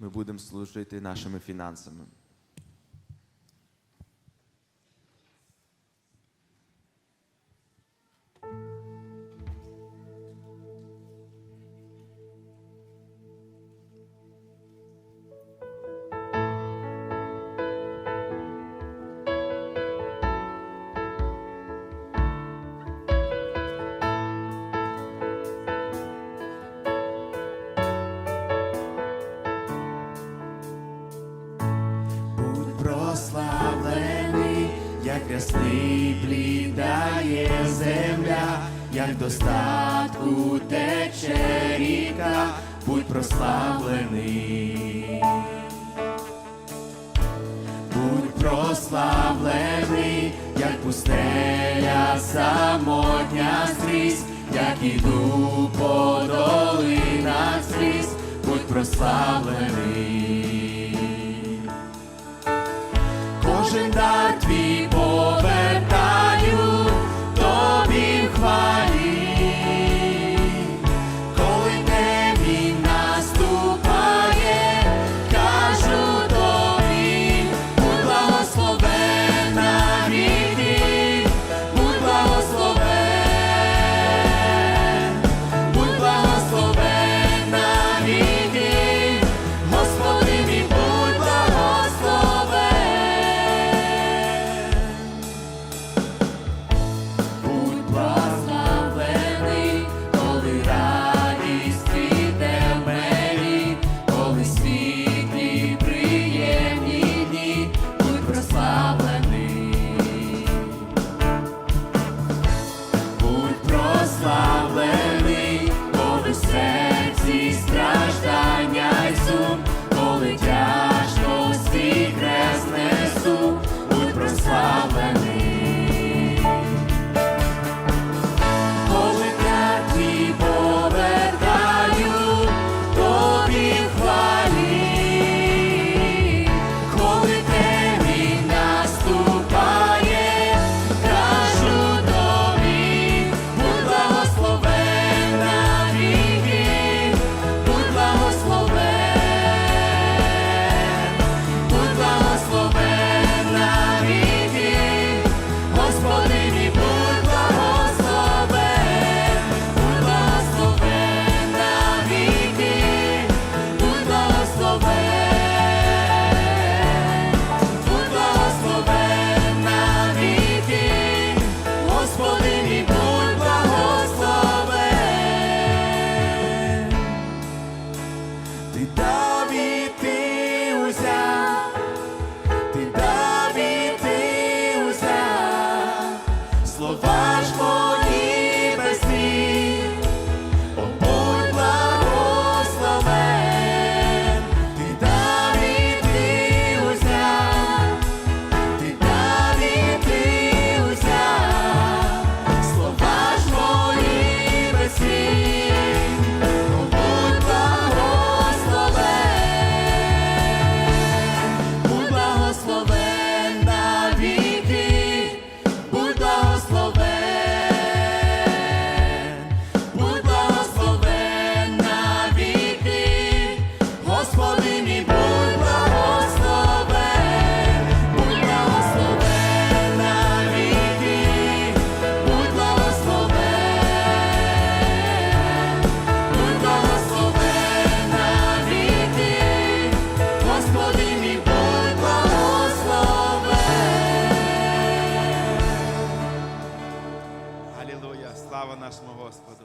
ми будемо служити нашими фінансами. Рясний плід земля, як достатку тече ріка, будь прославлений, будь прославлений, як пустеля самотня скрізь, як іду по долинах скрізь, будь прославлений. Кожен день knowledge Аллилуйя, Слава нашому Господу!